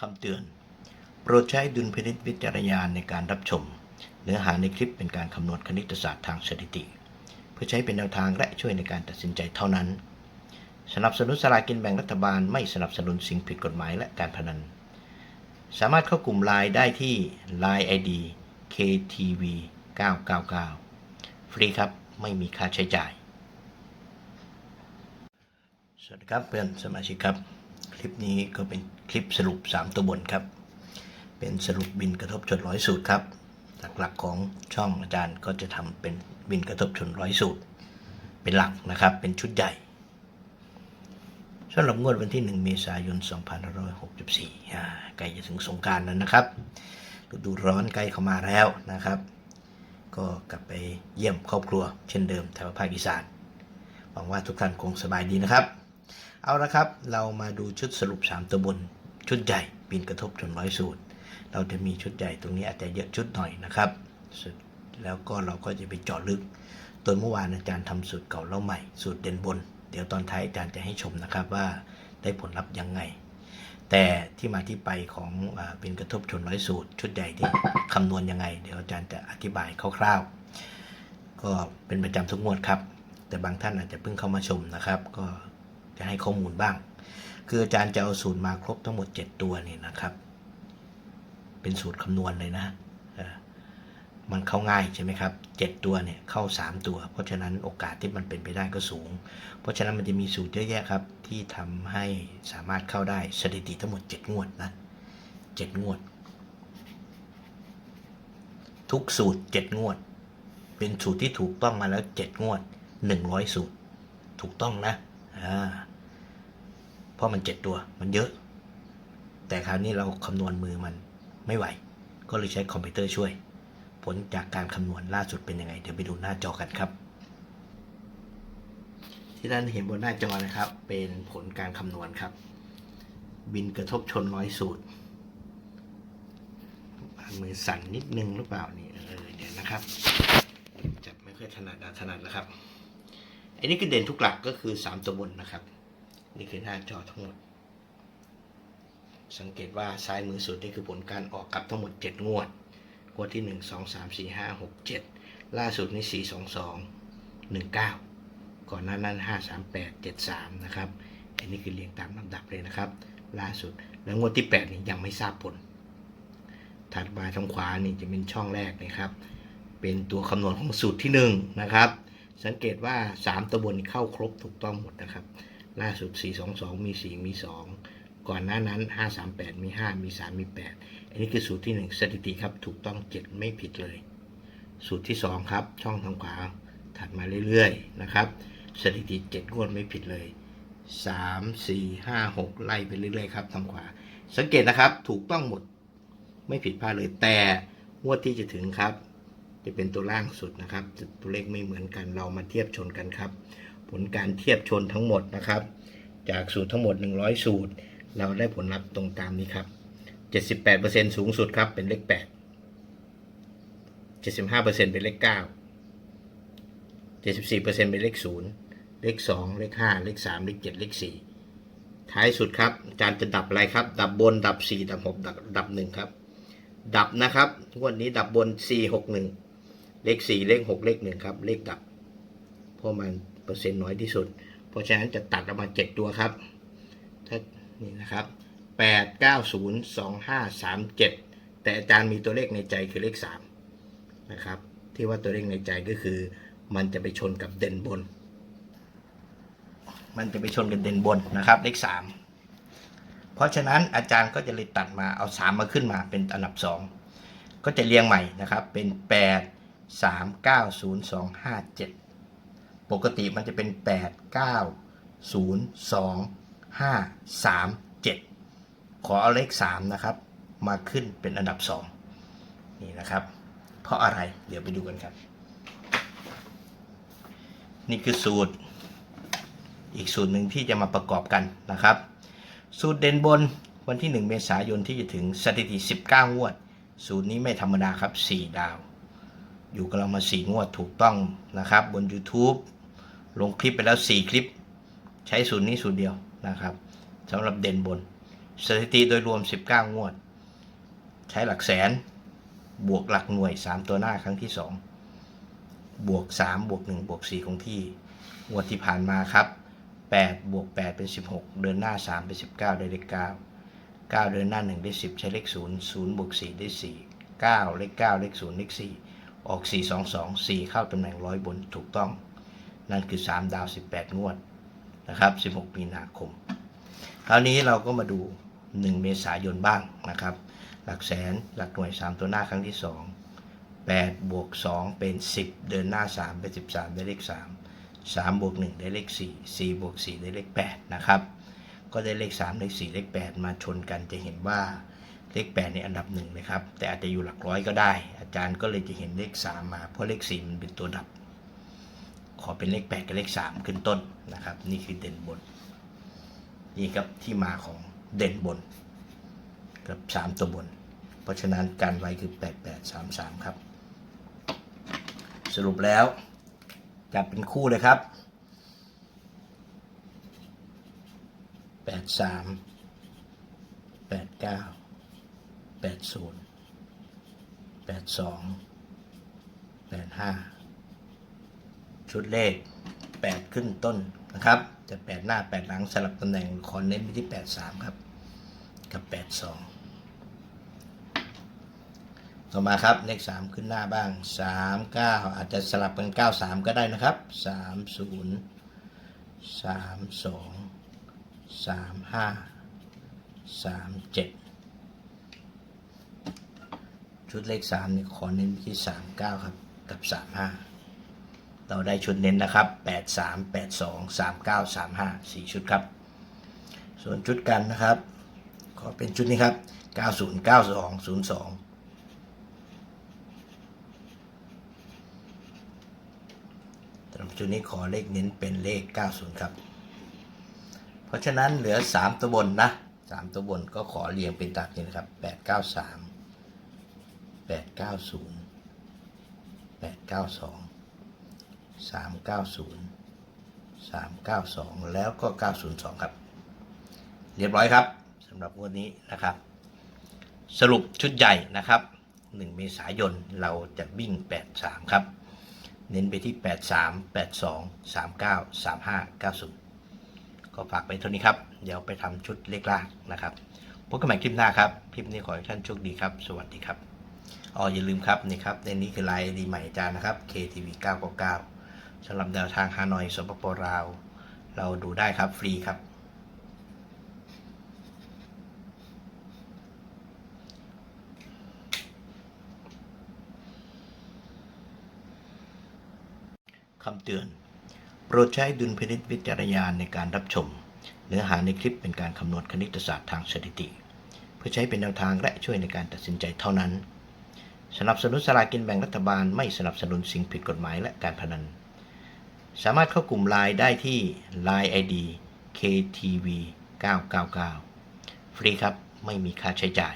คำเตือน โปรดใช้ดุลพินิจวิจารณญาณในการรับชม เนื้อหาในคลิปเป็นการคำนวณคณิตศาสตร์ทางสถิติ เพื่อใช้เป็นแนวทางและช่วยในการตัดสินใจเท่านั้น สนับสนุนสลากกินแบ่งรัฐบาลไม่สนับสนุนสิ่งผิดกฎหมายและการพนัน สามารถเข้ากลุ่มไลน์ได้ที่ Line ID KTV 999 ฟรีครับไม่มีค่าใช้จ่าย สวัสดีครับเพื่อนสมาชิกครับ คลิปนี้ก็เป็นคลิปสรุป 3 ตัวบนครับ เป็นสรุปบินกระทบชนร้อยสูตรครับหลักๆของช่องอาจารย์ก็จะทำเป็นบินกระทบชนร้อยสูตร เป็นหลักนะครับเป็นชุดใหญ่สำหรับงวดวันที่ 1 เมษายน 2564อ่าใกล้จะถึงสงการแล้วนะครับฤดูร้อนใกล้เข้ามาแล้วนะครับ ก็กลับไปเยี่ยมครอบครัวเช่นเดิมแถวภาคอีสาน หวังว่าทุกท่านคงสบายดีนะครับ เอาละครับ เรามาดูชุดสรุป 3 ตัวบน ชุดใหญ่ปีนกระทบจนร้อยสูตร เราจะมีชุดใหญ่ตรงนี้อาจจะเยอะชุดหน่อยนะครับแล้วก็เราก็จะไปเจาะลึกตัวเมื่อวานอาจารย์ทำสูตรเก่าเล่าใหม่ สูตรเด่นบน เดี๋ยวตอนท้ายอาจารย์จะให้ชมนะครับว่าได้ผลลัพธ์ยังไง แต่ที่มาที่ไปของอาเป็นกระทบชนร้อยสูตร ชุดใหญ่ที่คำนวณยังไง เดี๋ยวอาจารย์จะอธิบายคร่าวๆ ก็เป็นประจำทุกงวดครับ แต่บางท่านอาจจะเพิ่งเข้ามาชมนะครับ ก็ จะให้ข้อมูลบ้าง คืออาจารย์จะเอาสูตรมาครบทั้งหมด 7 ตัวนี่นะครับ เป็นสูตรคำนวณเลยนะมันเข้าง่ายใช่ไหมครับ7ตัวเนี่ยเข้า 3 ตัว เพราะฉะนั้นโอกาสที่มันเป็นไปได้ก็สูง เพราะฉะนั้นมันจะมีสูตรเยอะแยะครับ ที่ทำให้สามารถเข้าได้สถิติทั้งหมด 7 งวดนะ7งวด ทุกสูตร 7 งวด เป็นสูตรที่ถูกต้องมาแล้ว 7 งวด 100 สูตร ถูกต้องนะอ่า เพราะมัน7ตัวมันเยอะ แต่คราวนี้เราคำนวณมือมันไม่ไหว ก็เลยใช้คอมพิวเตอร์ช่วย ผลจากการคำนวณล่าสุดเป็นยังไง เดี๋ยวไปดูหน้าจอกันครับ ที่ท่านเห็นบนหน้าจอนะครับ เป็นผลการคำนวณครับ บินกระทบชนร้อยสูตรมือสั่นนิดนึงหรือเปล่านี่เออเดี๋ยวนะครับจับไม่ค่อยถนัดถนัดแล้วครับอันนี้คือเด่นทุกหลักก็คือ 3 ตัวบนนะครับ นี่คือหน้าจอทั้งหมด สังเกตว่าซ้ายมือสุดนี่คือผลการออกกับทั้งหมด 7 งวด งวดที่ 1 2 3 4 5 6 7 ล่าสุดนี่ 4 2 2 1 9 ก่อนหน้านั้น 5 3 8 7 3 นะครับ อันนี้คือเรียงตามลำดับเลยนะครับ ล่าสุด แล้วงวดที่ 8 นี่ยังไม่ทราบผล ถัดมาทางขวานี่จะเป็นช่องแรกนะครับเป็นตัวคำนวณของสูตรที่1นะครับ สังเกตว่า 3ตัวบนเข้าครบถูกต้องหมดนะครับ ล่าสุด 422 มี 4 มี 2 ก่อนหน้านั้น 538 มี 5 มี 3 มี 8 อันนี้คือสูตรที่ 1 สถิติครับ ถูกต้อง 7 ไม่ผิดเลย สูตรที่ 2 ครับ ช่องทางขวาถัดมาเรื่อยๆ นะครับ สถิติ 7 งวดไม่ผิดเลย 3 4 5 6 ไล่ไปเรื่อยๆ ครับ ทางขวา สังเกตนะครับ ถูกต้องหมด ไม่ผิดพลาดเลย แต่งวดที่จะถึงครับ จะเป็นตัวล่างสุดนะครับ ตัวเลขไม่เหมือนกัน เรามาเทียบชนกันครับ ผลการเทียบชนทั้งหมดนะครับ จากสูตรทั้งหมด 100 สูตร เราได้ผลลัพธ์ตรงตามนี้ครับ 78%สูงสุดครับเป็นเลข 8 75%เป็นเลข 9 74%เป็นเลข 0 เลข 2 เลข 5 เลข 3 เลข 7 เลข 4 ท้ายสุดครับอาจารย์จะดับอะไรครับ ดับบนดับ 4 ดับ 6 ดับดับ1ครับ ดับนะครับวันนี้ดับบน 4 6 1 เลข 4 เลข 6 เลข 1 ครับ เลขดับเพราะมัน เซ็นต์น้อยที่สุด เพราะฉะนั้นจะตัดออกมา 7 ตัวครับ ถ้านี่นะครับ 8 9 0 2 5 3 7 แต่อาจารย์มีตัวเลขในใจคือเลข 3 นะครับ ที่ว่าตัวเลขในใจก็คือ มันจะไปชนกับเด่นบน มันจะไปชนกับเด่นบนนะครับ เลข3เพราะฉะนั้นอาจารย์ก็จะเลยตัดมาเอา 3 มาขึ้นมาเป็นอันดับ 2 ก็จะเรียงใหม่นะครับเป็น 8 3 9 0 2 5 7 ปกติมันจะเป็น 8 9 0 2 5 3 7 ขอเอาเลข 3 นะครับ มาขึ้นเป็นอันดับ 2 นี่นะครับ เพราะอะไรเดี๋ยวไปดูกันครับ นี่คือสูตร อีกสูตรหนึ่งที่จะมาประกอบกันนะครับ สูตรเด่นบนวันที่ 1 เมษายนที่จะถึงสถิติ 19 งวด สูตรนี้ไม่ธรรมดาครับ 4 ดาวอยู่กับเรามา4งวดถูกต้องนะครับ บน YouTube ลงคลิปไปแล้ว 4 คลิป ใช้สูตรนี้สูตรเดียวนะครับสำหรับเด่นบน สถิติโดยรวม 19 งวด ใช้หลักแสน บวกหลักหน่วย 3 ตัวหน้าครั้งที่ 2 บวก 3 บวก 1 บวก4คงที่ งวดที่ผ่านมาครับ 8 บวก 8 เป็น 16 เดินหน้า 3 เป็น 19 ได้เลข9 9 เดินหน้า 1 ได้ 10 ใช้เลข 0 0 บวก 4 ได้ 4 9 เลข 9 เลข 0 เลข 4 ออก 4 2 2 4 เข้าตำแหน่งร้อยบนถูกต้อง นั่นคือ 3 ดาว 18 งวดนะครับ 16 มีนาคม คราวนี้เราก็มาดู 1 เมษายนบ้างนะครับ หลักแสนหลักหน่วย 3 ตัวหน้าครั้งที่ 2 8 บวก 2 เป็น 10 เดินหน้า 3 เป็น 13 ได้เลข 3 3 บวก 1 ได้เลข 4 4 บวก 4 ได้เลข 8 นะครับ ก็ได้เลข 3 เลข 4 เลข 8 มาชนกันจะเห็นว่าเลข 8 ในอันดับหนึ่งเลยครับ แต่อาจจะอยู่หลักร้อยก็ได้ อาจารย์ก็เลยจะเห็นเลข 3 มา เพราะเลข 4 มันเป็นตัวดับ เป็นเลข 8 กับเลข 3 ขึ้นต้นนะครับ นี่คือเด่นบน นี่ครับที่มาของเด่นบน กับ 3 ตัวบน เพราะฉะนั้นการไวคือ 8 8 3 3 ครับ สรุปแล้วจับเป็นคู่เลยครับ 8 3 8 9 8 0 8 2 8 5 ชุดเลขแปดขึ้นต้นนะครับ จะแปดหน้าแปดหลังสลับตำแหน่งขอเน้นไปที่แปดสามครับ กับแปดสองต่อมาครับเลขสามขึ้นหน้าบ้างสามเก้าอาจจะสลับเป็นเก้าสามก็ได้นะครับสามศูนย์สามสองสามห้าสามเจ็ดชุดเลขสามเนี่ยขอเน้นที่สามเก้าครับ กับสามห้า เราได้ชุดเน้นนะครับแปดสามแปดสองสามเก้าสามห้าสี่ชุดครับ ส่วนชุดกันนะครับ ขอเป็นชุดนี้ครับเก้าศูนย์เก้าสองศูนย์สองสำหรับชุดนี้ขอเลขเน้นเป็นเลข 90 ครับ เพราะฉะนั้นเหลือ 3 ตัวบนนะ 3 ตัวบนก็ขอเรียงเป็นตามนี้นะครับ 893 890 892 390 392 แล้วก็ 902 ครับ เรียบร้อยครับสำหรับวันนี้นะครับ สรุปชุดใหญ่นะครับ 1 เมษายนเราจะวิ่ง 83 ครับ เน้นไปที่ 83 82 39 35 90 ก็ฝากไปเท่านี้ครับ เดี๋ยวไปทำชุดเลขล่างนะครับพบกันใหม่คลิปหน้าครับ คลิปนี้ขอให้ท่านโชคดีครับ สวัสดีครับอ๋ออย่าลืมครับนี่ครับในนี้คือไลน์ดีใหม่อาจารย์นะครับ KTV 999 สำหรับแนวทางฮานอยสปปลาว เราดูได้ครับฟรีครับ คำเตือน โปรดใช้ดุลพินิจวิจารณญาณในการรับชม เนื้อหาในคลิปเป็นการคำนวณคณิตศาสตร์ทางสถิติ เพื่อใช้เป็นแนวทางและช่วยในการตัดสินใจเท่านั้นสนับสนุนสลากินแบ่งรัฐบาลไม่สนับสนุนสิ่งผิดกฎหมายและการพนัน สามารถเข้ากลุ่มไลน์ได้ที่ Line ID KTV 999 ฟรีครับ ไม่มีค่าใช้จ่าย